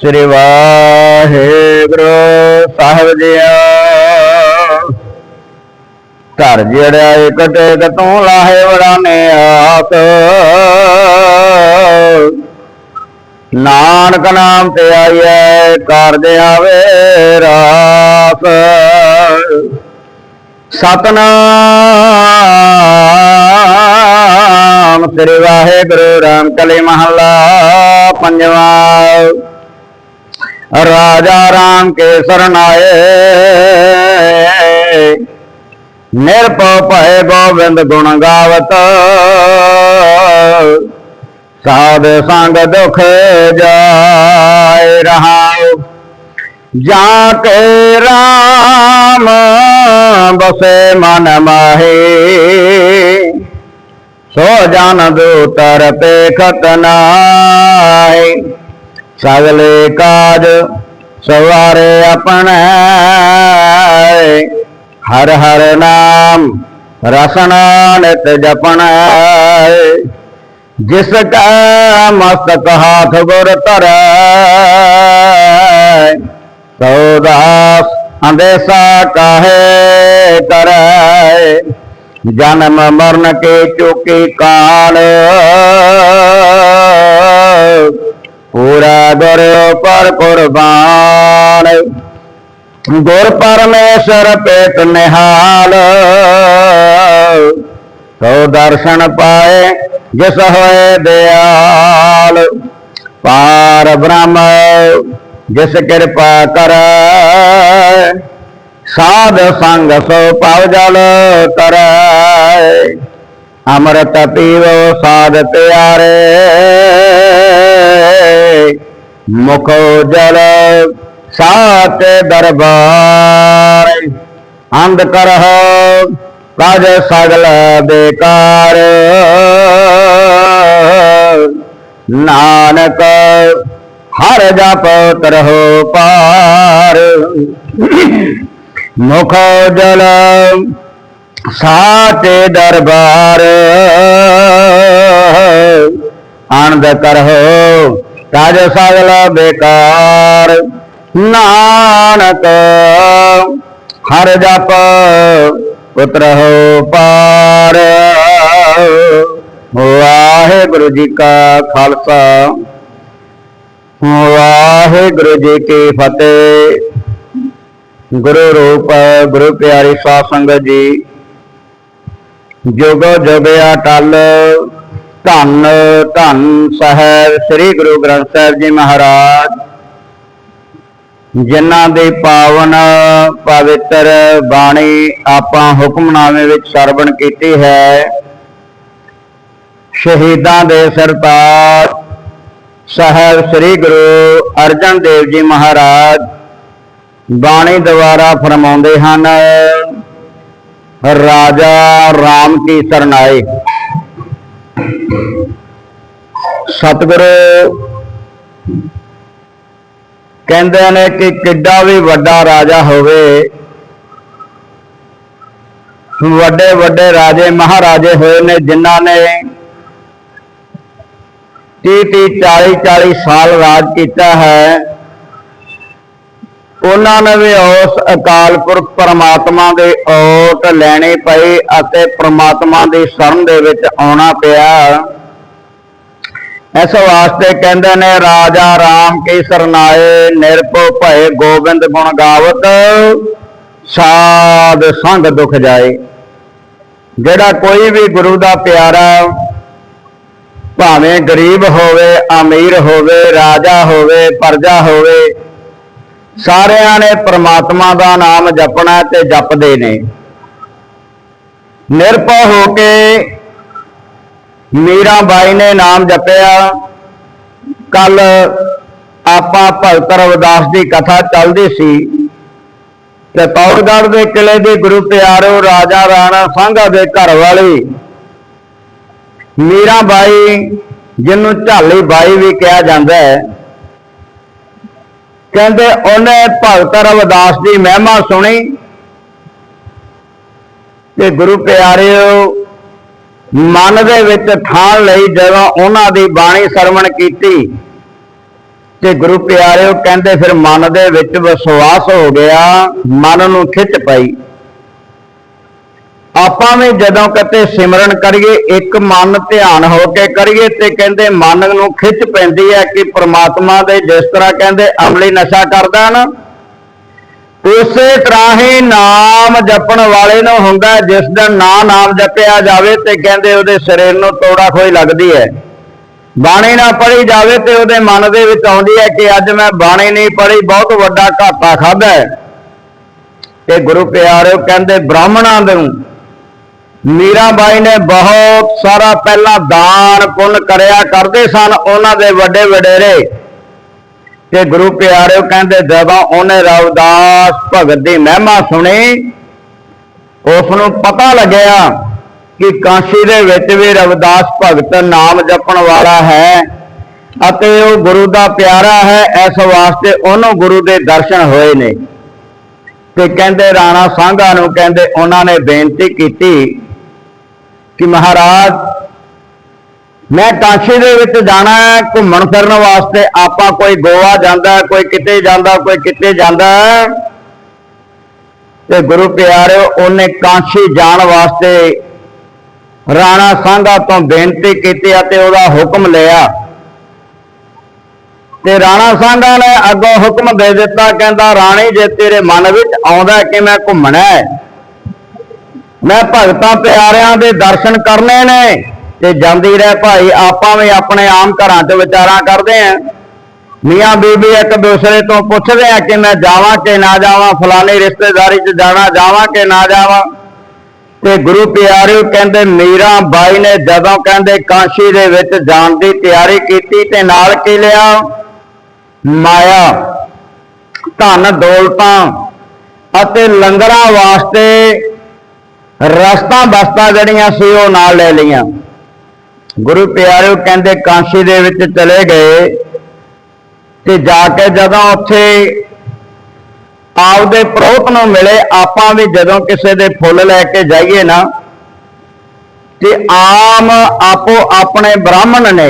ਸ੍ਰੀ ਵਾਹਿਗੁਰੂ ਸਾਹਿਬ JIO ਘਰ ਜਿਹੜਾ ਇਕਟੇ ਤੂੰ ਲਾਹੇ ਵਰਾਨੇ ਆਸ ਨਾਨਕ ਨਾਮ ਤੇ ਆਈਐ ਕਾਰਜ ਆਵੇ ਰਾਸ ਸਤਨਾਮ। ਸ੍ਰੀ ਵਾਹਿਗੁਰੂ ਰਾਮ ਕਲੀ ਮਹੱਲਾ ਪੰਜਵਾਂ। ਰਾਜਾ ਰਾਮ ਕੇ ਸਰਨਾਏ ਨਿਰਭਉ ਭਏ ਗੋਬਿੰਦ ਗੁਣ ਗਾਵਤ। ਸਾਧ ਸੰਗ ਦੁਖ ਜਾਏ ਰਹਾਉ। ਜਾ ਕੇ ਰਾਮ ਬਸੇ ਮਨ ਮਾਹੀ। ਸੋ ਜਨ ਤਰ ਪੇਖਤ ਨਾਹੀ। ਸਗਲੇ ਕਾਜ ਸਵਾਰੇ ਆਪਣੇ। ਹਰ ਹਰ ਨਾਮ ਰਸਨਾ ਨਿਤ ਜਪਣਾ। ਜਿਸ ਕਾ ਮਸਤਕ ਹਾਥ ਗੁਰ ਧਰੈ, ਸੋ ਦਾਸ ਅੰਦੇਸਾ ਕਾਹੇ ਕਰੈ ਜਨਮ ਮਰਨ ਕੇ ਚੁਕੀ ਕਾਲ। ਪੂਰਾ ਗੁਰ ਪਰ ਕੁਰਬਾਨ। ਗੁਰ ਪਰਮੇਸ਼ਰ ਪੇਟ ਨਿਹਾਲ। ਸੋ ਦਰਸ਼ਨ ਪਾਏ ਜਿਸ ਹੋਏ ਦਿਆਲ। ਪਾਰ ਬ੍ਰਹਮ, ਜਿਸ ਕਿਰਪਾ ਕਰੈ। ਸਾਧ ਸੰਗ ਸੋ ਭਵ ਜਲ ਤਰੈ, ਅੰਮ੍ਰਿਤ ਪੀਵੋ ਸਾਧ ਪਿਆਰੇ ਮੁਖ ਜਲ ਸਾਚ ਦਰਬਾਰ, ਅੰਧ ਕਰਹੁ ਕਾਜ ਸਗਲ ਬੇਕਾਰ। ਨਾਨਕ ਹਰ ਜਪ ਤਰਹੁ ਪਾਰ। ਮੁਖ ਜਲ ਸਾਚੇ ਦਰਬਾਰ। ਆਨੰਦ ਕਰਹੁ ਕਾਜ ਸਗਲ ਬੇਕਾਰ। ਨਾਨਕ ਹਰ ਜਪ ਉਤਰਹੁ ਪਾਰ। ਵਾਹਿਗੁਰੂ ਜੀ ਕਾ ਖਾਲਸਾ। ਵਾਹਿਗੁਰੂ ਜੀ ਕੀ ਫਤਿਹ। ਗੁਰੂ ਰੂਪ, ਗੁਰੂ ਪਿਆਰੀ ਸਾਧ ਸੰਗਤ ਜੀ। ਜੋਗੋ ਜੋਗਿਆ ਟਲ, ਧੰਨ ਧੰਨ ਸਾਹਿਬ, ਸ੍ਰੀ ਗੁਰੂ ਗ੍ਰੰਥ ਸਾਹਿਬ ਜੀ ਮਹਾਰਾਜ। ਜਿਨ੍ਹਾਂ ਦੇ ਪਾਵਨ ਪਵਿੱਤਰ ਬਾਣੀ ਆਪਾਂ ਹੁਕਮਨਾਮੇ ਵਿੱਚ ਸਰਵਣ ਕੀਤੀ ਹੈ। ਸ਼ਹੀਦਾਂ ਦੇ ਸਰਤਾਜ ਸਾਹਿਬ ਸ੍ਰੀ ਗੁਰੂ ਅਰਜਨ ਦੇਵ ਜੀ ਮਹਾਰਾਜ। ਬਾਣੀ ਦੁਆਰਾ ਫਰਮਾਉਂਦੇ ਹਨ, ਰਾਜਾ ਰਾਮ ਕੀ ਸਰਨਾਏ ਸਤਿਗੁਰੂ ਕਹਿੰਦੇ ਨੇ ਕਿ ਕਿੱਡਾ ਵੀ ਵੱਡਾ ਰਾਜਾ ਹੋਵੇ, ਵੱਡੇ ਵੱਡੇ ਰਾਜੇ, ਮਹਾਰਾਜੇ ਹੋਏ ਨੇ, ਜਿਨ੍ਹਾਂ ਨੇ 30 30 40 40 ਸਾਲ ਰਾਜ ਕੀਤਾ ਹੈ। ਉਹਨਾਂ ਨੇ ਵੀ ਉਸ ਅਕਾਲ ਪੁਰਖ ਪਰਮਾਤਮਾ ਦੇ ਓਟ ਲੈਣੇ ਪਏ ਅਤੇ ਪਰਮਾਤਮਾ ਦੀ ਸ਼ਰਨ ਦੇ ਵਿੱਚ ਆਉਣਾ ਪਿਆ। ਇਸ ਵਾਸਤੇ ਕਹਿੰਦੇ ਨੇ, ਰਾਜਾ ਰਾਮ ਕੀ ਸਰਨਾਏ, ਨਿਰਭਉ ਭਏ ਗੋਬਿੰਦ ਗੁਣ ਗਾਵਤ, ਸਾਧ ਸੰਗ ਦੁਖ ਜਾਏ। ਜਿਹੜਾ ਕੋਈ ਵੀ ਗੁਰੂ ਦਾ ਪਿਆਰਾ ਭਾਵੇਂ ਗਰੀਬ ਹੋਵੇ, ਅਮੀਰ ਹੋਵੇ, ਰਾਜਾ ਹੋਵੇ, ਪਰਜਾ ਹੋਵੇ ਸਾਰਿਆਂ ਨੇ ਪ੍ਰਮਾਤਮਾ ਦਾ ਨਾਮ ਜਪਣਾ ਤੇ ਜਪਦੇ ਨੇ। ਨਿਰਭਉ ਹੋ ਕੇ ਮੀਰਾ ਬਾਈ ਨੇ ਨਾਮ ਜਪਿਆ। ਕੱਲ ਆਪਾਂ ਭਗਤ ਰਵਿਦਾਸ ਦੀ ਕਥਾ ਚੱਲਦੀ ਸੀ ਤੇ ਤੌੜਗੜ੍ਹ ਦੇ ਕਿਲੇ ਦੇ ਗੁਰੂ ਪਿਆਰੋ ਰਾਜਾ ਰਾਣਾ ਸਾਂਘਾ ਦੇ ਘਰ ਵਾਲੀ ਮੀਰਾ ਬਾਈ, ਜਿਹਨੂੰ ਝਾਲੀ ਬਾਈ ਵੀ ਕਿਹਾ ਜਾਂਦਾ ਹੈ ਕਹਿੰਦੇ ਉਹਨੇ ਭਗਤ ਰਵਿਦਾਸ ਦੀ ਮਹਿਮਾ ਸੁਣੀ। ਤੇ ਗੁਰੂ ਪਿਆਰਿਓ, ਮਨ ਦੇ ਵਿੱਚ ਠਾਣ ਲਈ ਜਦੋਂ ਉਹਨਾਂ ਦੀ ਬਾਣੀ ਸਰਵਣ ਕੀਤੀ, ਤੇ ਗੁਰੂ ਪਿਆਰਿਓ ਕਹਿੰਦੇ ਫਿਰ ਮਨ ਦੇ ਵਿੱਚ ਵਿਸ਼ਵਾਸ ਹੋ ਗਿਆ, ਮਨ ਨੂੰ ਖਿੱਚ ਪਈ। ਆਪਾਂ ਵੀ ਜਦੋਂ ਕਿਤੇ ਸਿਮਰਨ ਕਰੀਏ, ਇੱਕ ਮਨ ਧਿਆਨ ਹੋ ਕੇ ਕਰੀਏ ਤੇ ਕਹਿੰਦੇ ਮਨ ਨੂੰ ਖਿੱਚ ਪੈਂਦੀ ਹੈ ਕਿ ਪ੍ਰਮਾਤਮਾ ਦੇ ਜਿਸ ਤਰ੍ਹਾਂ ਕਹਿੰਦੇ ਅਮਲੀ ਨਸ਼ਾ ਕਰਦਾ ਨਾ, ਉਸੇ ਤਰ੍ਹਾਂ ਹੀ ਨਾਮ ਜਪਣ ਵਾਲੇ ਨੂੰ ਹੁੰਦਾ ਜਿਸ ਦਿਨ ਨਾ ਨਾਮ ਜਪਿਆ ਜਾਵੇ ਤੇ ਕਹਿੰਦੇ ਉਹਦੇ ਸਰੀਰ ਨੂੰ ਤੋੜਾ ਖੋਈ ਲੱਗਦੀ ਹੈ। ਬਾਣੀ ਨਾ ਪੜ੍ਹੀ ਜਾਵੇ ਤੇ ਉਹਦੇ ਮਨ ਦੇ ਵਿੱਚ ਆਉਂਦੀ ਹੈ ਕਿ ਅੱਜ ਮੈਂ ਬਾਣੀ ਨਹੀਂ ਪੜ੍ਹੀ, ਬਹੁਤ ਵੱਡਾ ਘਾਟਾ ਖਾਦਾ ਤੇ ਗੁਰੂ ਪਿਆਰਿਓ ਕਹਿੰਦੇ ਬ੍ਰਾਹਮਣਾਂ ਨੂੰ ਮੀਰਾਬਾਈ ਨੇ ਬਹੁਤ ਸਾਰਾ ਪਹਿਲਾਂ ਦਾਨ ਪੁੰਨ ਕਰਿਆ ਕਰਦੇ ਸਨ, ਉਹਨਾਂ ਦੇ ਵੱਡੇ ਵਡੇਰੇ। ਤੇ ਗੁਰੂ ਪਿਆਰਿਓ ਕਹਿੰਦੇ, ਜਦੋਂ ਉਹਨੇ ਰਵਦਾਸ ਭਗਤ ਦੀ ਮਹਿਮਾ ਸੁਣੀ ਉਸ ਨੂੰ ਪਤਾ ਲੱਗਿਆ ਕਿ ਕਾਂਸ਼ੀ ਦੇ ਵਿੱਚ ਵੀ ਰਵਿਦਾਸ ਭਗਤ ਨਾਮ ਜਪਣ ਵਾਲਾ ਹੈ ਅਤੇ ਉਹ ਗੁਰੂ ਦਾ ਪਿਆਰਾ ਹੈ, ਇਸ ਵਾਸਤੇ ਉਹਨੂੰ ਗੁਰੂ ਦੇ ਦਰਸ਼ਨ ਹੋਏ ਨੇ। ਤੇ ਕਹਿੰਦੇ, ਰਾਣਾ ਸਾਂਘਾ ਨੂੰ ਕਹਿੰਦੇ, ਉਹਨਾਂ ਨੇ ਬੇਨਤੀ ਕੀਤੀ ਕਿ ਮਹਾਰਾਜ, ਮੈਂ ਕਾਸ਼ੀ ਦੇ ਵਿੱਚ ਜਾਣਾ ਹੈ, ਘੁੰਮਣ ਫਿਰਨ ਵਾਸਤੇ ਆਪਾਂ ਕੋਈ ਗੋਆ ਜਾਂਦਾ, ਕੋਈ ਕਿਤੇ ਜਾਂਦਾ, ਕੋਈ ਕਿਤੇ ਜਾਂਦਾ ਹੈ। ਤੇ ਗੁਰੂ ਪਿਆਰਿਓ, ਉਹਨੇ ਕਾਸ਼ੀ ਜਾਣ ਵਾਸਤੇ ਰਾਣਾ ਸਾਂਘਾ ਤੋਂ ਬੇਨਤੀ ਕੀਤੀ ਅਤੇ ਉਹਦਾ ਹੁਕਮ ਲਿਆ ਤੇ ਰਾਣਾ ਸਾਂਘਾ ਨੇ ਅੱਗੋਂ ਹੁਕਮ ਦੇ ਦਿੱਤਾ, ਕਹਿੰਦਾ, ਰਾਣੀ, ਜੇ ਤੇਰੇ ਮਨ ਵਿੱਚ ਆਉਂਦਾ ਕਿ ਮੈਂ ਘੁੰਮਣਾ ਹੈ ਮੈਂ ਭਗਤਾਂ ਪਿਆਰਿਆਂ ਦੇ ਦਰਸ਼ਨ ਕਰਨੇ ਨੇ ਤੇ ਜਾਂਦੀ ਰਹਿ ਭਾਈ, ਆਪਾਂ ਵੀ ਆਪਣੇ ਆਮ ਘਰਾਂ 'ਚ ਵਿਚਾਰਾਂ ਕਰਦੇ ਆਂ। ਮੀਆਂ ਬੀਬੀ ਇੱਕ ਦੂਸਰੇ ਤੋਂ ਪੁੱਛਦੇ ਆ ਕਿ ਮੈਂ ਜਾਵਾਂ ਕਿ ਨਾ ਜਾਵਾਂ, ਫਲਾਣੀ ਰਿਸ਼ਤੇਦਾਰੀ 'ਚ ਜਾਣਾ, ਜਾਵਾਂ ਕਿ ਨਾ ਜਾਵਾਂ। ਤੇ ਗੁਰੂ ਪਿਆਰਿਓ ਕਹਿੰਦੇ, ਮੀਰਾ ਬਾਈ ਨੇ ਜਦੋਂ ਕਹਿੰਦੇ, ਕਾਂਸ਼ੀ ਦੇ ਵਿੱਚ ਜਾਣ ਦੀ ਤਿਆਰੀ ਕੀਤੀ ਤੇ ਨਾਲ ਕੀ ਲਿਆ? ਮਾਇਆ, ਧਨ ਦੌਲਤਾਂ ਅਤੇ ਲੰਗਰਾਂ ਵਾਸਤੇ ਰਸਤਾ ਬਸਤਾ ਜਿਹੜੀਆਂ ਸੀ ਉਹ ਨਾਲ ਲੈ ਲਈਆਂ। ਗੁਰੂ ਪਿਆਰਿਓ ਕਹਿੰਦੇ ਕਾਂਸ਼ੀ ਦੇ ਵਿੱਚ ਚਲੇ ਗਏ ਤੇ ਜਾ ਕੇ ਜਦੋਂ ਉੱਥੇ ਆਪਦੇ ਪ੍ਰੋਤ ਨੂੰ ਮਿਲੇ, ਆਪਾਂ ਵੀ ਜਦੋਂ ਕਿਸੇ ਦੇ ਫੁੱਲ ਲੈ ਕੇ ਜਾਈਏ ਨਾ, ਤੇ ਆਮ ਆਪੋ ਆਪਣੇ ਬ੍ਰਾਹਮਣ ਨੇ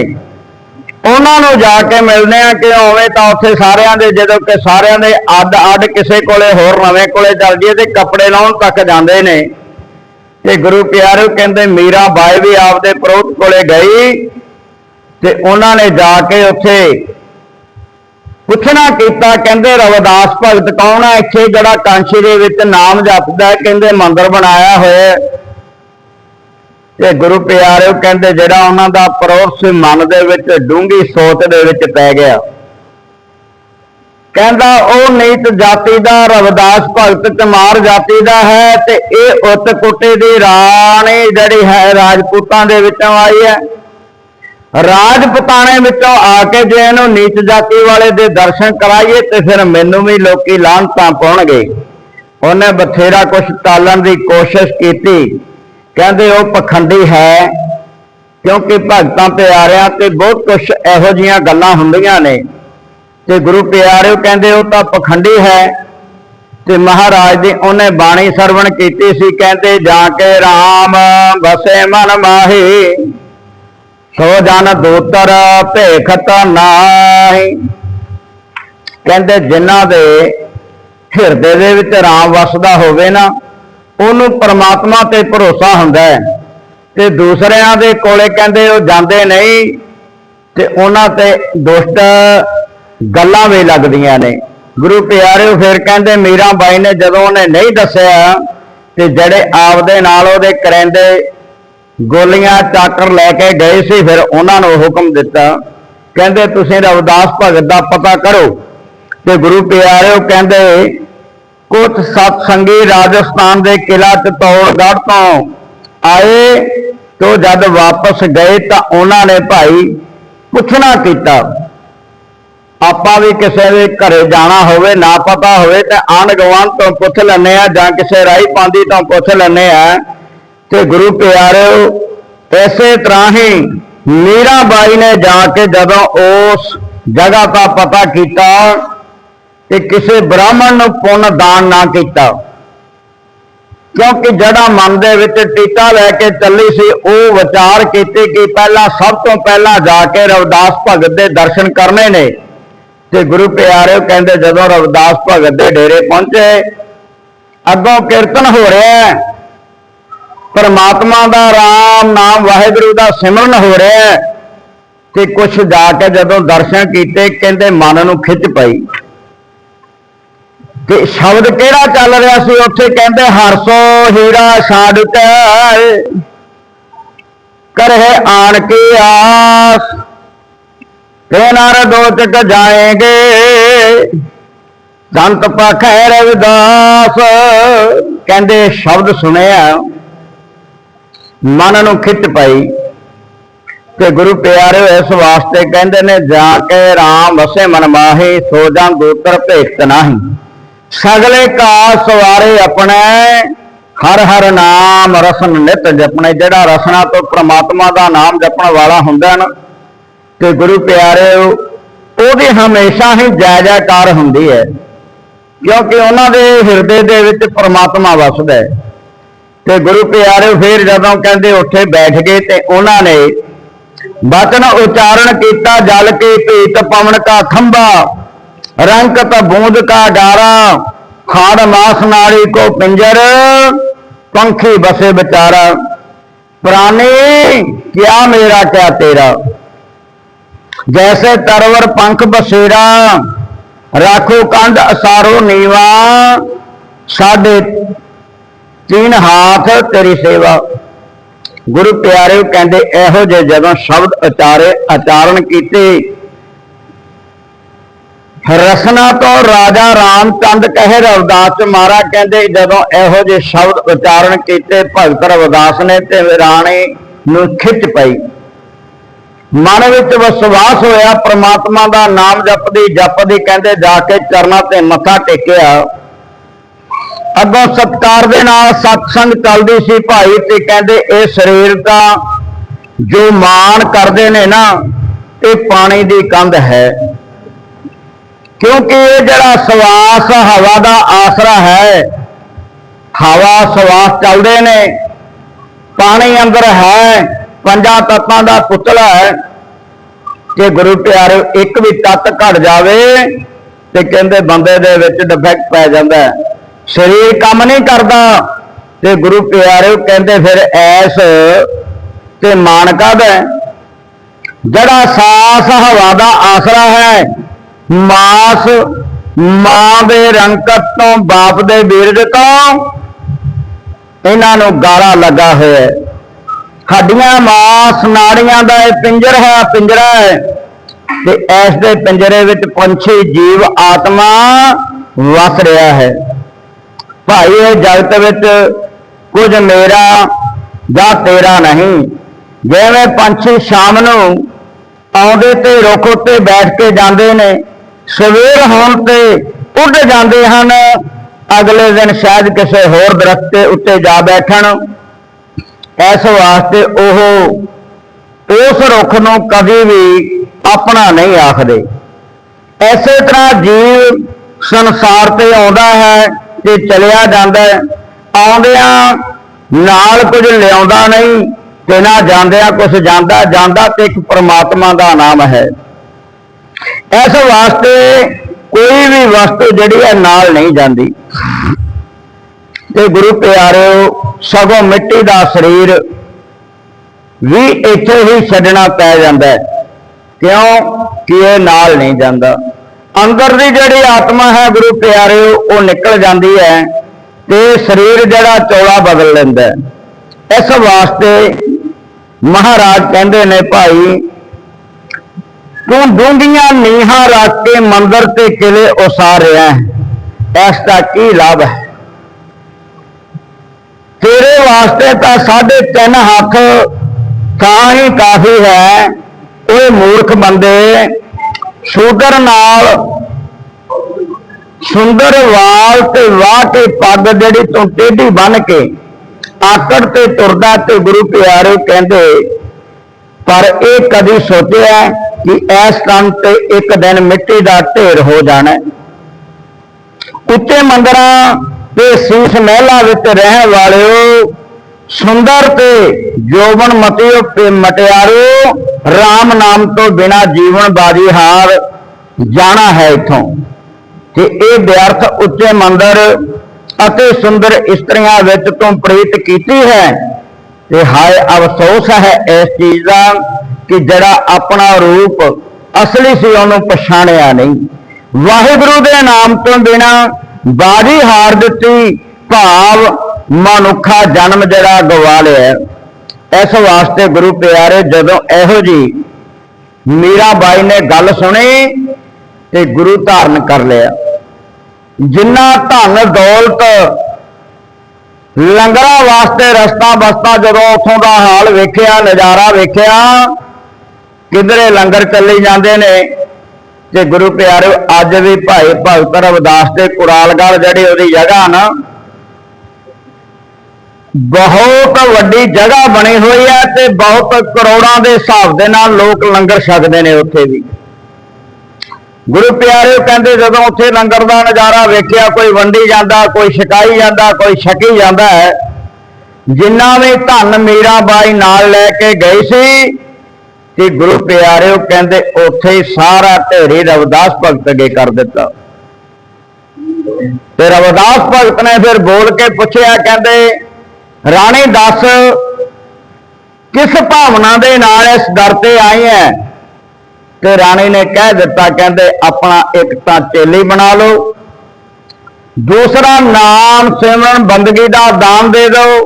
ਉਹਨਾਂ ਨੂੰ ਜਾ ਕੇ ਮਿਲਦੇ ਆ ਕਿ ਉਵੇਂ ਤਾਂ ਉੱਥੇ ਸਾਰਿਆਂ ਦੇ, ਜਦੋਂ ਕਿ ਸਾਰਿਆਂ ਦੇ ਅੱਡ ਅੱਡ ਕਿਸੇ ਕੋਲੇ ਹੋਰ ਨਵੇਂ ਕੋਲੇ ਚੱਲ ਜੀਏ ਤੇ ਕੱਪੜੇ ਲਾਉਣ ਤੱਕ ਜਾਂਦੇ ਨੇ। ਤੇ ਗੁਰੂ ਪਿਆਰਿਓ ਕਹਿੰਦੇ, ਮੀਰਾ ਬਾਈ ਵੀ ਆਪਦੇ ਪ੍ਰੋਤ ਕੋਲੇ ਗਈ ਤੇ ਉਹਨਾਂ ਨੇ ਜਾ ਕੇ ਉੱਥੇ ਪੁੱਛਣਾ ਕੀਤਾ, ਕਹਿੰਦੇ, ਰਵਿਦਾਸ ਭਗਤ ਕੌਣ ਹੈ ਇੱਥੇ ਜਿਹੜਾ ਕਾਂਸ਼ੀ ਦੇ ਵਿੱਚ ਨਾਮ ਜਪਦਾ ਕਹਿੰਦੇ, ਮੰਦਿਰ ਬਣਾਇਆ ਹੋਇਆ ਤੇ ਗੁਰੂ ਪਿਆਰਿਓ ਕਹਿੰਦੇ, ਜਿਹੜਾ ਉਹਨਾਂ ਦਾ ਪਰੋਸ ਮਨ ਦੇ ਵਿੱਚ ਡੂੰਗੀ ਸੋਚ ਦੇ ਵਿੱਚ ਪੈ ਗਿਆ। ਕਹਿੰਦਾ ਉਹ ਨੀਤ ਜਾਤੀ ਦਾ, ਰਵਿਦਾਸ ਭਗਤ ਚਮਾਰ ਜਾਤੀ ਦਾ ਹੈ ਤੇ ਇਹ ਉਤ ਕੁੱਟੇ ਦੀ ਰਾਣੀ ਜਿਹੜੀ ਹੈ ਰਾਜਪੂਤਾਂ ਦੇ ਵਿੱਚੋਂ ਆਈ ਹੈ। ਰਾਜਪੂਤਾਣੇ ਵਿੱਚੋਂ ਆ ਕੇ ਜੇ ਇਹਨੂੰ ਨੀਚ ਜਾਤੀ ਵਾਲੇ ਦੇ ਦਰਸ਼ਨ ਕਰਾਈਏ ਤੇ ਫਿਰ ਮੈਨੂੰ ਵੀ ਲੋਕੀ ਲਾਹਨਤਾਂ ਪਾਉਣਗੇ। ਉਹਨੇ ਬਥੇਰਾ ਕੁਝ ਟਾਲਣ ਦੀ ਕੋਸ਼ਿਸ਼ ਕੀਤੀ। ਕਹਿੰਦੇ ਉਹ ਪਖੰਡੀ ਹੈ, ਕਿਉਂਕਿ ਭਗਤਾਂ ਪਿਆਰਿਆਂ ਤੇ ਬਹੁਤ ਕੁਝ ਇਹੋ ਜੀਆਂ ਗੱਲਾਂ ਹੁੰਦੀਆਂ ਨੇ। ਤੇ ਗੁਰੂ ਪਿਆਰਿਓ ਕਹਿੰਦੇ ਉਹ ਤਾਂ ਪਖੰਡੀ ਹੈ। ਤੇ ਮਹਾਰਾਜ ਦੀ ਉਹਨੇ ਬਾਣੀ ਸਰਵਣ ਕੀਤੀ ਸੀ, ਕਹਿੰਦੇ ਜਾ ਕੇ RAM ਵਸੇ ਮਨ ਮਾਹੀ, ਸੋ ਜਨ ਦੂਤਰ ਭੇਖਤ ਨਾਹੀ। ਕਹਿੰਦੇ ਜਿਨ੍ਹਾਂ ਦੇ ਹਿਰਦੇ ਦੇ ਵਿੱਚ RAM ਵਸਦਾ ਹੋਵੇ ਨਾ, ਉਹਨੂੰ ਪਰਮਾਤਮਾ ਤੇ ਭਰੋਸਾ ਹੁੰਦਾ ਹੈ। ਤੇ ਦੂਸਰਿਆਂ ਦੇ ਕੋਲੇ ਕਹਿੰਦੇ ਉਹ ਜਾਂਦੇ ਨਹੀਂ, ਤੇ ਉਹਨਾਂ ਤੇ ਦੁਸ਼ਟ ਗੱਲਾਂ ਵੀ ਲੱਗਦੀਆਂ ਨੇ। ਗੁਰੂ ਪਿਆਰਿਓ, ਫਿਰ ਕਹਿੰਦੇ ਮੀਰਾ ਬਾਈ ਨੇ ਜਦੋਂ ਉਹਨੇ ਨਹੀਂ ਦੱਸਿਆ ਤੇ ਜਿਹੜੇ ਆਪਦੇ ਨਾਲ ਉਹਦੇ ਕਰੈਂਦੇ ਗੋਲੀਆਂ, ਚਾਕਰ ਲੈ ਕੇ ਗਏ ਸੀ, ਫਿਰ ਉਹਨਾਂ ਨੂੰ ਹੁਕਮ ਦਿੱਤਾ। ਕਹਿੰਦੇ, ਤੁਸੀਂ ਰਵਿਦਾਸ ਭਗਤ ਦਾ ਪਤਾ ਕਰੋ। ਤੇ ਗੁਰੂ ਪਿਆਰਿਓ ਕਹਿੰਦੇ ਕੁਝ ਸਤਸੰਗੀ ਰਾਜਸਥਾਨ ਦੇ ਕਿਲਾ ਚਤੌੜਗੜ੍ਹ ਤੋਂ ਆਏ, ਤੋਂ ਜਦ ਵਾਪਸ ਗਏ ਤਾਂ ਉਹਨਾਂ ਨੇ ਭਾਈ ਪੁੱਛਣਾ ਕੀਤਾ ਆਪਾਂ ਵੀ ਕਿਸੇ ਦੇ ਘਰੇ ਜਾਣਾ ਹੋਵੇ, ਨਾ ਪਤਾ ਹੋਵੇ, ਤੇ ਆਂਢ ਗੁਆਂਢ ਤੋਂ ਪੁੱਛ ਲੈਂਦੇ ਆ ਜਾਂ ਕਿਸੇ ਰਾਈ ਪਾਂਦੀ ਤੋਂ ਪੁੱਛ ਲੈਂਦੇ ਆ ਤੇ ਗੁਰੂ ਪਿਆਰਿਓ ਐਸੇ ਤਰ੍ਹਾਂ ਹੀ ਮੀਰਾ ਬਾਈ ਨੇ ਜਾ ਕੇ ਜਦੋਂ ਉਸ ਜਗ੍ਹਾ ਦਾ ਪਤਾ ਕੀਤਾ ਕਿ ਕਿਸੇ ਬ੍ਰਾਹਮਣ ਨੂੰ ਪੁੰਨ ਦਾਨ ਨਾ ਕੀਤਾ, ਕਿਉਂਕਿ ਜਿਹੜਾ ਮਨ ਦੇ ਵਿੱਚ ਟੀਕਾ ਲੈ ਕੇ ਚੱਲੀ ਸੀ, ਉਹ ਵਿਚਾਰ ਕੀਤੇ ਕਿ ਪਹਿਲਾਂ ਸਭ ਤੋਂ ਪਹਿਲਾਂ ਜਾ ਕੇ ਰਵਿਦਾਸ ਭਗਤ ਦੇ ਦਰਸ਼ਨ ਕਰਨੇ ਨੇ। ਤੇ ਗੁਰੂ ਪਿਆਰਿਓ ਕਹਿੰਦੇ ਜਦੋਂ ਰਵਿਦਾਸ ਭਗਤ ਦੇ ਡੇਰੇ ਪਹੁੰਚੇ, ਅੱਗੋਂ ਕੀਰਤਨ ਹੋ ਰਿਹਾ ਪਰਮਾਤਮਾ ਦਾ ਰਾਮ ਨਾਮ ਵਾਹਿਗੁਰੂ ਦਾ ਸਿਮਰਨ ਹੋ ਰਿਹਾ ਤੇ ਕੁਛ ਜਾ ਕੇ ਜਦੋਂ ਦਰਸ਼ਨ ਕੀਤੇ, ਕਹਿੰਦੇ ਮਨ ਨੂੰ ਖਿੱਚ ਪਈ। ਤੇ ਸ਼ਬਦ ਕਿਹੜਾ ਚੱਲ ਰਿਹਾ ਸੀ? ਉੱਥੇ ਕਹਿੰਦੇ ਹਰਸੋ ਹੀਰਾ ਛਾੜਕ ਕਰਹਿ ਆਣ ਕੇ ਆਸ। ਤੇ ਨਰ ਦੋਚਕ ਜਾਏਗੇ। ਸੰਤ ਪਖੈ ਰਵਿਦਾਸ। ਕਹਿੰਦੇ ਸ਼ਬਦ ਸੁਣਿਆ, ਮਨ ਨੂੰ ਖਿੱਚ ਪਈ। ਤੇ ਗੁਰੂ ਪਿਆਰੇ ਇਸ ਵਾਸਤੇ ਕਹਿੰਦੇ ਨੇ, ਜਾ ਕੇ RAM ਵਸੇ ਮਨ ਮਾਹੀ, ਸੋ ਜਾਂ ਗੋਤਰ ਭੇਖਤ ਨਾਹੀ। ਸਗਲੇ ਕਾ ਸਵਾਰੇ ਆਪਣੇ, ਹਰ ਹਰ ਨਾਮ ਰਸਨ ਨਿਤ ਜਪਣੇ। ਜਿਹੜਾ ਰਸਨਾ ਤੋਂ ਪ੍ਰਮਾਤਮਾ ਦਾ ਨਾਮ ਜਪਣ ਵਾਲਾ ਹੁੰਦਾ ਨਾ ਤੇ ਗੁਰੂ ਪਿਆਰਿਓ, ਉਹਦੀ ਹਮੇਸ਼ਾ ਹੀ ਜੈ ਹੁੰਦੀ ਹੈ, ਕਿਉਂਕਿ ਉਹਨਾਂ ਦੇ ਹਿਰਦੇ ਦੇ ਵਿੱਚ ਪਰਮਾਤਮਾ ਵਸਦਾ ਹੈ। ਤੇ ਗੁਰੂ ਪਿਆਰਿਓ ਫਿਰ ਜਦੋਂ ਕਹਿੰਦੇ ਉੱਥੇ ਬੈਠ ਗਏ ਤੇ ਉਹਨਾਂ ਨੇ ਬਚਨ ਉਚਾਰਨ ਕੀਤਾ, ਜਲ ਕੇ ਭੇਤ ਪਵਨ ਕਾ ਖੰਭਾ ਰੰਕਤ ਬੂੰਦ ਕਾ ਡਾਰਾ, ਖਾੜ ਮਾਸ ਨਾਲੀ ਕੋ ਪਿੰਜਰ, ਪੰਖੀ ਬਸੇ ਵਿਚਾਰਾ, ਪ੍ਰਾਨੀ, ਕਿਆ ਮੇਰਾ, ਕਿਆ ਤੇਰਾ। ਜੈਸੇ ਤਰਵਰ ਪੰਖ ਬਸੇਰਾ ਰਾਖੋ ਕੰਧ ਅਸਾਰੋ ਨੀਵਾ, ਸਾਡੇ ਤੀਨ ਹਾਥ ਤੇਰੀ ਸੇਵਾ। ਗੁਰੂ ਪਿਆਰੇ ਕਹਿੰਦੇ, ਇਹੋ ਜਿਹੇ ਜਦੋਂ ਸ਼ਬਦ ਉਚਾਰੇ ਆਚਾਰਨ ਕੀਤੇ, ਰਸਨਾ ਤੋਂ ਰਾਜਾ ਰਾਮਚੰਦ ਕਹੇ, ਰਵਿਦਾਸ ਚ ਮਹਾਰਾਜ ਕਹਿੰਦੇ, ਜਦੋਂ ਇਹੋ ਜਿਹੇ ਸ਼ਬਦ ਉਚਾਰਨ ਕੀਤੇ, ਭਗਤ ਰਵਿਦਾਸ ਨੇ ਤੇ ਰਾਣੀ ਨੂੰ ਖਿੱਚ ਪਈ। ਮਨ ਵਿੱਚ ਵਿਸ਼ਵਾਸ ਹੋਇਆ, ਪ੍ਰਮਾਤਮਾ ਦਾ ਨਾਮ ਜਪਦੀ ਜਪਦੀ ਕਹਿੰਦੇ ਜਾ ਕੇ ਚਰਨਾਂ ਤੇ ਮੱਥਾ ਟੇਕਿਆ। ਅੱਗੋਂ ਸਤਕਾਰ ਦੇ ਨਾਲ ਸਤਸੰਗ ਚੱਲਦੀ ਸੀ ਭਾਈ ਤੇ ਕਹਿੰਦੇ, ਇਹ ਸਰੀਰ ਦਾ ਜੋ ਮਾਣ ਕਰਦੇ ਨੇ ਨਾ, ਇਹ ਪਾਣੀ ਦੀ ਕੰਧ ਹੈ। ਕਿਉਂਕਿ ਇਹ ਜਿਹੜਾ ਸਵਾਸ ਹਵਾ ਦਾ ਆਸਰਾ ਹੈ, ਹਵਾ ਸਵਾਸ ਚੱਲਦੇ ਨੇ, ਪਾਣੀ ਅੰਦਰ ਹੈ ਪੰਜਾਂ ਤੱਤਾਂ ਦਾ ਪੁਤਲਾ ਹੈ। ਕਿ ਗੁਰੂ ਪਿਆਰੇ ਇੱਕ ਵੀ ਤੱਤ ਘਟ ਜਾਵੇ ਤੇ ਕਹਿੰਦੇ ਬੰਦੇ ਦੇ ਵਿੱਚ ਡਿਫੈਕਟ ਪੈ ਜਾਂਦਾ ਸਰੀਰ ਕੰਮ ਨਹੀਂ ਕਰਦਾ। ਤੇ ਗੁਰੂ ਪਿਆਰੇ ਕਹਿੰਦੇ ਫਿਰ ਐਸ ਤੇ ਮਾਨਕਾ ਦਾ ਜਿਹੜਾ ਸਾਸ ਹਵਾ ਦਾ ਆਸਰਾ ਹੈ, ਮਾਸ ਮਾਂ ਦੇ ਰੰਕਤ ਤੋਂ ਬਾਪ ਦੇ ਬੀਰਜ ਤੋਂ ਇਹਨਾਂ ਨੂੰ ਗਾਰਾ ਲੱਗਾ ਹੋਇਆ ਹੈ। ਹੱਡੀਆਂ ਮਾਸ ਨਾੜੀਆਂ ਦਾ ਇਹ ਪਿੰਜਰ ਹੈ, ਪਿੰਜਰਾ ਹੈ। ਤੇ ਇਸ ਦੇ ਪਿੰਜਰੇ ਵਿੱਚ ਪੰਛੀ, ਜੀਵ, ਆਤਮਾ ਵਸ ਰਿਹਾ ਹੈ। ਭਾਈ, ਇਹ ਜਗਤ ਵਿੱਚ ਕੁਝ ਮੇਰਾ ਜਾਂ ਤੇਰਾ ਨਹੀਂ। ਜਿਵੇਂ ਪੰਛੀ ਸ਼ਾਮ ਨੂੰ ਆਉਂਦੇ ਤੇ ਰੁੱਖ ਉੱਤੇ ਬੈਠ ਕੇ ਜਾਂਦੇ ਨੇ, ਸਵੇਰ ਹੋਣ ਤੇ ਉੱਡ ਜਾਂਦੇ ਹਨ, ਅਗਲੇ ਦਿਨ ਸ਼ਾਇਦ ਕਿਸੇ ਹੋਰ ਦਰਖਤ ਉੱਤੇ ਜਾ ਬੈਠਣ। ਇਸ ਵਾਸਤੇ ਉਹ ਉਸ ਰੁੱਖ ਨੂੰ ਕਦੇ ਵੀ ਆਪਣਾ ਨਹੀਂ ਆਖਦੇ। ਐਸੇ ਤਰ੍ਹਾਂ ਜੀਵ ਸੰਸਾਰ ਤੇ ਆਉਂਦਾ ਹੈ ਤੇ ਚਲਿਆ ਜਾਂਦਾ ਹੈ, ਆਉਂਦਿਆਂ ਨਾਲ ਕੁਝ ਲਿਆਉਂਦਾ ਨਹੀਂ ਤੇ ਨਾ ਜਾਂਦਿਆਂ ਕੁਝ ਜਾਂਦਾ ਜਾਂਦਾ ਤੇ ਇੱਕ ਪਰਮਾਤਮਾ ਦਾ ਨਾਮ ਹੈ। ਇਸ ਵਾਸਤੇ ਕੋਈ ਵੀ ਵਸਤੂ ਜਿਹੜੀ ਹੈ ਨਾਲ ਨਹੀਂ ਜਾਂਦੀ। ਤੇ ਗੁਰੂ ਪਿਆਰਿਓ ਸਗੋਂ ਮਿੱਟੀ ਦਾ ਸਰੀਰ ਵੀ ਇੱਥੇ ਹੀ ਛੱਡਣਾ ਪੈ ਜਾਂਦਾ ਹੈ। ਕਿਉਂ? ਕਿ ਇਹ ਨਾਲ ਨਹੀਂ ਜਾਂਦਾ। ਅੰਦਰ ਦੀ ਜਿਹੜੀ ਆਤਮਾ ਹੈ ਗੁਰੂ ਪਿਆਰਿਓ, ਉਹ ਨਿਕਲ ਜਾਂਦੀ ਹੈ ਤੇ ਸਰੀਰ ਜਿਹੜਾ ਚੌੜਾ ਬਦਲ ਲੈਂਦਾ ਹੈ। ਇਸ ਵਾਸਤੇ ਮਹਾਰਾਜ ਕਹਿੰਦੇ ਨੇ, ਭਾਈ, ਤੂੰ ਡੂੰਘੀਆਂ ਨੀਹਾਂ ਰੱਖ ਕੇ ਮੰਦਰ ਤੇ ਕਿਲੇ ਉਸਾਰ ਰਿਹਾ ਹੈ। ਇਸ ਦਾ ਕੀ ਲਾਭ ਹੈ? ਤੇਰੇ ਵਾਸਤੇ ਤਾਂ ਸਾਢੇ ਤਿੰਨ ਹੱਥ ਤਾਂ ਹੀ ਕਾਫੀ ਹੈ ਉਹ ਮੂਰਖ ਬੰਦੇ ਸ਼ੂਦਰ ਨਾਲ ਸੁੰਦਰ ਵਾਲ ਤੇ ਵਾਹ ਕੇ ਪੱਗ ਜਿਹੜੀ ਤੋਂ ਟੇਢੀ ਬਨ ਕੇ ਆਕੜ ਤੇ ਤੁਰਦਾ ਤੇ ਗੁਰੂ ਪਿਆਰੇ ਕਹਿੰਦੇ, ਪਰ ਇਹ ਕਦੀ ਸੋਚਿਆ ਕਿ ਇਸ ਕੰਮ ਤੇ ਇੱਕ ਦਿਨ ਮਿੱਟੀ ਦਾ ਢੇਰ ਹੋ ਜਾਣਾ ਹੈ। ਉੱਚੇ ਮੰਦਰਾਂ ਤੇ ਸੀਸ ਮਹਿਲਾ ਵਿੱਚ ਰਹਿਣ ਵਾਲਿਓ, ਸੁੰਦਰ ਤੇ ਜੋਬਨ ਮਤਿਓ ਤੇ ਮਟਿਆਰੋ RAM ਨਾਮ ਤੋਂ ਬਿਨਾ ਜੀਵਨ ਬਾਜੀ ਹਾਰ ਜਾਣਾ ਹੈ ਇਥੋਂ। ਕਿ ਇਹ ਵਿਅਰਥ ਉੱਚੇ ਮੰਦਰ ਅਤੇ ਸੁੰਦਰ ਇਸਤਰੀਆਂ ਵਿੱਚ ਤੋਂ ਪ੍ਰੀਤ ਕੀਤੀ ਹੈ। ਤੇ ਹਾਏ ਅਫਸੋਸ ਹੈ ਇਸ ਚੀਜ਼ ਦਾ ਕਿ ਜਿਹੜਾ ਆਪਣਾ ਰੂਪ ਅਸਲੀ ਸੀ ਉਹਨੂੰ ਪਛਾਣਿਆ ਨਹੀਂ। ਵਾਹਿਗੁਰੂ ਦੇ ਨਾਮ ਤੋਂ ਬਿਨਾ ਬਾਜੀ ਹਾਰ ਦਿੱਤੀ, ਭਾਵ ਮਨੁੱਖਾ ਜਨਮ ਜਿਹੜਾ ਗਵਾ ਲਿਆ। ਇਸ ਵਾਸਤੇ ਗੁਰੂ ਪਿਆਰੇ, ਜਦੋਂ ਇਹੋ ਜੀ ਮੀਰਾਬਾਈ ਨੇ ਗੱਲ ਸੁਣੀ ਤੇ ਗੁਰੂ ਧਾਰਨ ਕਰ ਲਿਆ। ਜਿੰਨਾ ਧਨ, ਦੌਲਤ, ਲੰਗਰਾਂ ਵਾਸਤੇ, ਰਸਤਾ ਬਸਤਾ ਜਦੋਂ ਉਥੋਂ ਦਾ ਹਾਲ ਵੇਖਿਆ, ਨਜ਼ਾਰਾ ਵੇਖਿਆ, ਕਿਧਰੇ ਲੰਗਰ ਚੱਲੇ ਜਾਂਦੇ ਨੇ ਤੇ ਗੁਰੂ ਪਿਆਰਿਓ ਅੱਜ ਵੀ ਭਾਈ ਭਗਤ ਰਵਿਦਾਸ ਦੇ ਕੁਰਾਲਗੜ ਜਿਹੜੀ ਉਹਦੀ ਜਗ੍ਹਾ ਨਾ, ਬਹੁਤ ਵੱਡੀ ਜਗ੍ਹਾ ਬਣੀ ਹੋਈ ਹੈ ਤੇ ਬਹੁਤ ਕਰੋੜਾਂ ਦੇ ਹਿਸਾਬ ਦੇ ਨਾਲ ਲੋਕ ਲੰਗਰ ਛਕਦੇ ਨੇ ਉੱਥੇ ਵੀ। ਗੁਰੂ ਪਿਆਰਿਓ ਕਹਿੰਦੇ ਜਦੋਂ ਉੱਥੇ ਲੰਗਰ ਦਾ ਨਜ਼ਾਰਾ ਵੇਖਿਆ, ਕੋਈ ਵੰਡੀ ਜਾਂਦਾ, ਕੋਈ ਛਕਾਈ ਜਾਂਦਾ, ਕੋਈ ਛਕੀ ਜਾਂਦਾ ਹੈ, ਜਿੰਨਾ ਵੀ ਧਨ ਮੀਰਾਬਾਈ ਨਾਲ ਲੈ ਕੇ ਗਈ ਸੀ ਕਿ ਗੁਰੂ ਪਿਆਰਿਓ ਕਹਿੰਦੇ, ਉੱਥੇ ਹੀ ਸਾਰਾ ਢੇਰੀ ਰਵਿਦਾਸ ਭਗਤ ਅੱਗੇ ਕਰ ਦਿੱਤਾ। ਤੇ ਰਵਿਦਾਸ ਭਗਤ ਨੇ ਫਿਰ ਬੋਲ ਕੇ ਪੁੱਛਿਆ, ਕਹਿੰਦੇ, ਰਾਣੀ ਦੱਸ, ਕਿਸ ਭਾਵਨਾ ਦੇ ਨਾਲ ਇਸ ਦਰ ਤੇ ਆਈ ਹੈ ਤੇ ਰਾਣੀ ਨੇ ਕਹਿ ਦਿੱਤਾ, ਕਹਿੰਦੇ, ਆਪਣਾ ਇੱਕ ਤਾਂ ਚੇਲੀ ਬਣਾ ਲਓ, ਦੂਸਰਾ ਨਾਮ ਸਿਮਰਨ ਬੰਦਗੀ ਦਾ ਦਾਨ ਦੇ ਦਿਓ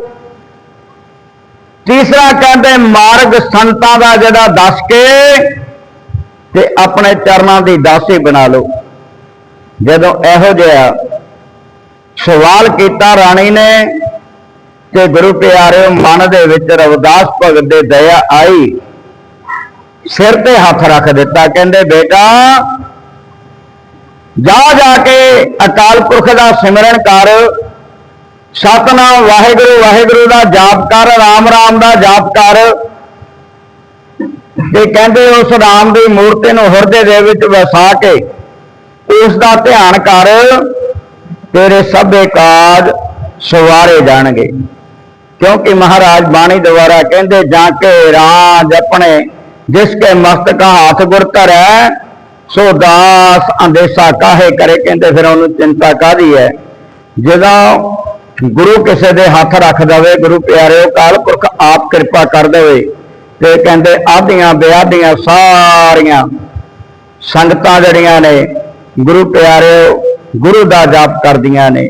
ਤੀਸਰਾ ਕਹਿੰਦੇ ਮਾਰਗ ਸੰਤਾਂ ਦਾ ਜਿਹੜਾ ਦੱਸ ਕੇ ਤੇ ਆਪਣੇ ਚਰਨਾਂ ਦੀ ਦਾਸੀ ਬਣਾ ਲਓ। ਜਦੋਂ ਇਹੋ ਜਿਹਾ ਸਵਾਲ ਕੀਤਾ ਰਾਣੀ ਨੇ ਤੇ ਗੁਰੂ ਪਿਆਰਿਓ ਮਨ ਦੇ ਵਿੱਚ ਰਵਿਦਾਸ ਭਗਤ ਦੇ ਦਇਆ ਆਈ। ਸਿਰ ਤੇ ਹੱਥ ਰੱਖ ਦਿੱਤਾ, ਕਹਿੰਦੇ, ਬੇਟਾ ਜਾ ਜਾ ਕੇ ਅਕਾਲ ਪੁਰਖ ਦਾ ਸਿਮਰਨ ਕਰ ਸਤਨਾਮ ਵਾਹਿਗੁਰੂ ਵਾਹਿਗੁਰੂ ਦਾ ਜਾਪ ਕਰ, ਰਾਮ ਰਾਮ ਦਾ ਜਾਪ ਕਰ। ਤੇ ਕਹਿੰਦੇ ਉਸ ਰਾਮ ਦੀ ਮੂਰਤੀ ਨੂੰ ਹਿਰਦੇ ਦੇ ਵਿੱਚ ਵਸਾ ਕੇ ਉਸ ਦਾ ਧਿਆਨ ਕਰ, ਤੇਰੇ ਸਭੇ ਕਾਜ ਸਵਾਰੇ ਜਾਣਗੇ। ਕਿਉਂਕਿ ਮਹਾਰਾਜ ਬਾਣੀ ਦੁਆਰਾ ਕਹਿੰਦੇ, ਜਾਂ ਕੇ ਰਾਜ ਆਪਣੇ, ਜਿਸ ਕੇ ਮਸਤਕ ਹੱਥ ਗੁਰ ਧਰੈ, ਸੋ ਦਾਸ ਅੰਦੇਸਾ ਕਾਹੇ ਕਰੇ? ਕਹਿੰਦੇ, ਫਿਰ ਉਹਨੂੰ ਚਿੰਤਾ ਕਾਦੀ ਹੈ? ਜਦੋਂ ਗੁਰੂ ਕਿਸੇ ਦੇ ਹੱਥ ਰੱਖ ਦਵੇ ਗੁਰੂ ਪਿਆਰਿਓ ਕਾਲ ਪੁਰਖ ਆਪ ਕਿਰਪਾ ਕਰ ਦੇਵੇ। ਤੇ ਕਹਿੰਦੇ, ਆਧੀਆਂ ਬਿਆਧੀਆਂ ਸਾਰੀਆਂ ਸੰਗਤਾਂ ਜਿਹੜੀਆਂ ਨੇ, ਗੁਰੂ ਪਿਆਰਿਓ ਗੁਰੂ ਦਾ ਜਾਪ ਕਰਦੀਆਂ ਨੇ।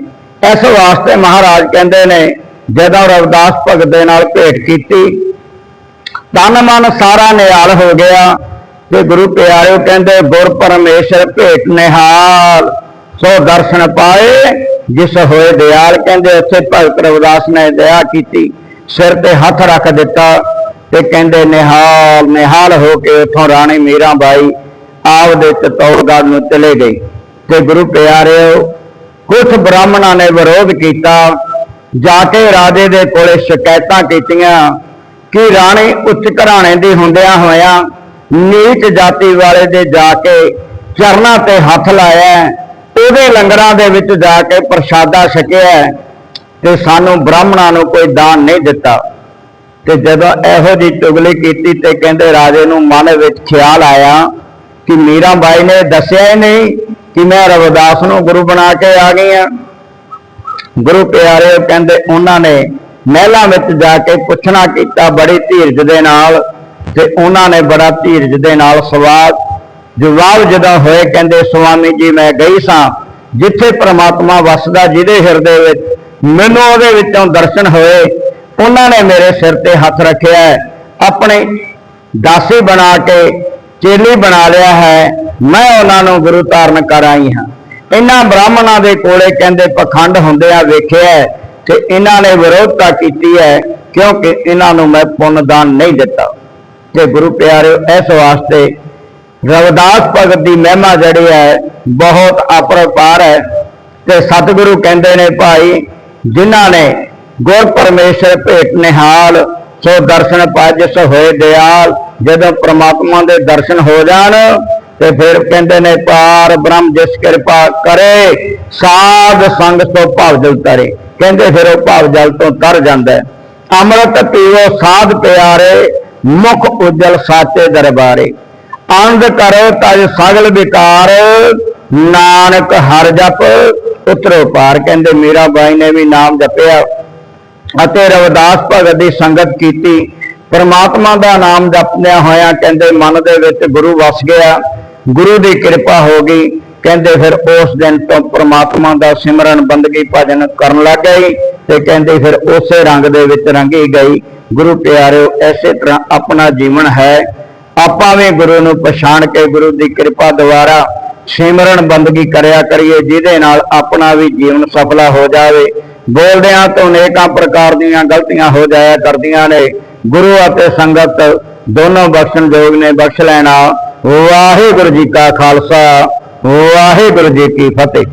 ਇਸ ਵਾਸਤੇ ਮਹਾਰਾਜ ਕਹਿੰਦੇ ਨੇ, ਜਦੋਂ ਰਵਿਦਾਸ ਭਗਤ ਦੇ ਨਾਲ ਭੇਟ ਕੀਤੀ, ਤਨ ਮਨ ਸਾਰਾ ਨਿਹਾਲ ਹੋ ਗਿਆ। ਤੇ ਗੁਰੂ ਪਿਆਰਿਓ ਕਹਿੰਦੇ, ਗੁਰ ਪਰਮੇਸ਼ਰ ਭੇਟ ਨਿਹਾਲ, ਸੋ ਦਰਸ਼ਨ ਪਾਏ। ਜਿਸ ਹੋਏ ਦਿਆਲ ਕਹਿੰਦੇ ਉੱਥੇ ਭਗਤ ਰਵਿਦਾਸ ਨੇ ਦਇਆ ਕੀਤੀ, ਸਿਰ ਤੇ ਹੱਥ ਰੱਖ ਦਿੱਤਾ ਤੇ ਕਹਿੰਦੇ, ਨਿਹਾਲ ਨਿਹਾਲ ਹੋ ਕੇ ਉਥੋਂ ਰਾਣੀ ਮੀਰਾਬਾਈ ਆਪ ਦੇ ਚਤੌੜਗੜ੍ਹ ਨੂੰ ਚਲੇ ਗਈ ਤੇ ਗੁਰੂ ਪਿਆਰਿਓ, ਕੁਝ ਬ੍ਰਾਹਮਣਾਂ ਨੇ ਵਿਰੋਧ ਕੀਤਾ, ਜਾ ਕੇ ਰਾਜੇ ਦੇ ਕੋਲੇ ਸ਼ਿਕਾਇਤਾਂ ਕੀਤੀਆਂ ਕਿ ਰਾਣੀ ਉੱਚ ਘਰਾਣੇ ਦੀ ਹੁੰਦਿਆਂ ਹੋਇਆਂ ਨੀਚ ਜਾਤੀ ਵਾਲੇ ਦੇ ਜਾ ਕੇ ਚਰਨਾਂ ਤੇ ਹੱਥ ਲਾਇਆ। ਉਹਦੇ ਲੰਗਰਾਂ ਦੇ ਵਿੱਚ ਜਾ ਕੇ ਪ੍ਰਸ਼ਾਦਾ ਛਕਿਆ ਤੇ ਸਾਨੂੰ ਬ੍ਰਾਹਮਣਾਂ ਨੂੰ ਕੋਈ ਦਾਨ ਨਹੀਂ ਦਿੱਤਾ। ਤੇ ਜਦੋਂ ਇਹੋ ਜੀ ਚੁਗਲੀ ਕੀਤੀ ਤੇ ਕਹਿੰਦੇ ਰਾਜੇ ਨੂੰ ਮਨ ਵਿੱਚ ਖਿਆਲ ਆਇਆ ਕਿ ਮੀਰਾ ਬਾਈ ਨੇ ਦੱਸਿਆ ਹੀ ਨਹੀਂ ਕਿ ਮੈਂ ਰਵਿਦਾਸ ਨੂੰ ਗੁਰੂ ਬਣਾ ਕੇ ਆ ਗਈ ਆ ਗੁਰੂ ਪਿਆਰੇ ਕਹਿੰਦੇ ਉਹਨਾਂ ਨੇ ਮਹਿਲਾਂ ਵਿੱਚ ਜਾ ਕੇ ਪੁੱਛਣਾ ਕੀਤਾ ਬੜੀ ਧੀਰਜ ਦੇ ਨਾਲ ਤੇ ਉਹਨਾਂ ਨੇ ਬੜਾ ਧੀਰਜ ਦੇ ਨਾਲ ਸਵਾਲ ਜਵਾਬ ਜਦੋਂ ਹੋਏ ਕਹਿੰਦੇ, ਸੁਆਮੀ ਜੀ, ਮੈਂ ਗਈ ਸਾਂ, ਜਿੱਥੇ ਪ੍ਰਮਾਤਮਾ ਵਸਦਾ, ਜਿਹਦੇ ਹਿਰਦੇ ਵਿੱਚ ਮੈਨੂੰ ਉਹਦੇ ਵਿੱਚੋਂ ਦਰਸ਼ਨ ਹੋਏ। ਉਹਨਾਂ ਨੇ ਮੇਰੇ ਸਿਰ ਤੇ ਹੱਥ ਰੱਖਿਆ ਆਪਣੇ ਦਾਸੀ ਬਣਾ ਕੇ ਚੇਲੀ ਬਣਾ ਲਿਆ ਹੈ। ਮੈਂ ਉਹਨਾਂ ਨੂੰ ਗੁਰੂ ਧਾਰਨ ਕਰ ਆਈ ਹਾਂ। ਇਹਨਾਂ ਬ੍ਰਾਹਮਣਾਂ ਦੇ ਕੋਲੇ ਕਹਿੰਦੇ, ਪਖੰਡ ਹੁੰਦਿਆਂ ਵੇਖਿਆ ਹੈ ਇਹਨਾਂ ਨੇ ਵਿਰੋਧਤਾ ਕੀਤੀ ਹੈ, ਕਿਉਂਕਿ ਇਹਨਾਂ ਨੂੰ ਮੈਂ ਪੁੰਨ ਦਾਨ ਨਹੀਂ ਦਿੱਤਾ। ਤੇ ਗੁਰੂ ਪਿਆਰਿਓ, ਇਸ ਵਾਸਤੇ ਰਵਿਦਾਸ ਭਗਤ ਦੀ ਮਹਿਮਾ ਜਿਹੜੀ ਹੈ, ਬਹੁਤ ਅਪਰਪਾਰ ਹੈ ਤੇ ਸਤਿਗੁਰੂ ਕਹਿੰਦੇ ਨੇ ਭਾਈ, ਜਿਨ੍ਹਾਂ ਨੇ ਗੁਰ ਪਰਮੇਸ਼ਰ ਭੇਟ ਨਿਹਾਲ, ਸੋ ਦਰਸ਼ਨ ਪਾਜਸ ਹੋਏ ਦਿਆਲ, ਜਦੋਂ ਪ੍ਰਮਾਤਮਾ ਦੇ ਦਰਸ਼ਨ ਹੋ ਜਾਣ, ਤੇ ਫਿਰ ਕਹਿੰਦੇ ਨੇ ਪਾਰ ਬ੍ਰਹਮ ਜਿਸ ਕਿਰਪਾ ਕਰੇ, ਸਾਧ ਸੰਗ ਤੋਂ ਭਾਵ ਜਲ ਤਰੇ। ਕਹਿੰਦੇ ਫਿਰ ਉਹ ਭਾਵ ਜਲ ਤੋਂ ਤਰ ਜਾਂਦਾ ਅੰਮ੍ਰਿਤ ਪੀਓ ਸਾਧ ਪਿਆਰੇ, ਮੁਖ ਉਜਲ ਸਾਚੇ ਦਰਬਾਰੇ। ਆਨੰਦ ਕਰੋ ਤਜ ਸਗਲ ਵਿਕਾਰ। ਨਾਨਕ ਹਰ ਜਪ ਉਤਰੋ ਪਾਰ ਕਹਿੰਦੇ, ਮੀਰਾ ਬਾਈ ਨੇ ਵੀ ਨਾਮ ਜਪਿਆ ਅਤੇ ਰਵਿਦਾਸ ਭਗਤ ਦੀ ਸੰਗਤ ਕੀਤੀ। ਪਰਮਾਤਮਾ ਦਾ ਨਾਮ ਜਪਦਿਆਂ ਹੋਇਆਂ ਕਹਿੰਦੇ, ਮਨ ਦੇ ਵਿੱਚ ਗੁਰੂ ਵਸ ਗਿਆ। ਗੁਰੂ ਦੀ ਕਿਰਪਾ ਹੋ ਗਈ। ਕਹਿੰਦੇ, ਫਿਰ ਉਸ ਦਿਨ ਤੋਂ ਪਰਮਾਤਮਾ ਦਾ ਸਿਮਰਨ ਬੰਦਗੀ ਭਜਨ ਕਰਨ ਲੱਗ ਗਈ ਤੇ ਕਹਿੰਦੇ, ਫਿਰ ਉਸੇ ਰੰਗ ਦੇ ਵਿੱਚ ਰੰਗੀ ਗਈ। ਗੁਰੂ ਪਿਆਰਿਓ, ਐਸੇ ਤਰ੍ਹਾਂ ਆਪਣਾ ਜੀਵਨ ਹੈ। ਆਪਾਂ ਵੀ ਗੁਰੂ ਨੂੰ ਪਛਾਣ ਕੇ ਗੁਰੂ ਦੀ ਕਿਰਪਾ ਦੁਆਰਾ ਸਿਮਰਨ ਬੰਦਗੀ ਕਰਿਆ ਕਰੀਏ, ਜਿਹਦੇ ਨਾਲ ਆਪਣਾ ਵੀ ਜੀਵਨ ਸਫਲਾ ਹੋ ਜਾਵੇ। ਬੋਲਦਿਆਂ ਤੋਂ ਅਨੇਕਾਂ ਪ੍ਰਕਾਰ ਦੀਆਂ ਗਲਤੀਆਂ ਹੋ ਜਾਇਆ ਕਰਦੀਆਂ ਨੇ। ਗੁਰੂ ਅਤੇ ਸੰਗਤ ਦੋਨੋਂ ਬਖਸ਼ਣ ਯੋਗ ਨੇ, ਬਖਸ਼ ਲੈਣਾ। ਵਾਹਿਗੁਰੂ ਜੀ ਕਾ ਖਾਲਸਾ, ਵਾਹਿਗੁਰੂ ਜੀ ਕੀ ਫਤਿਹ।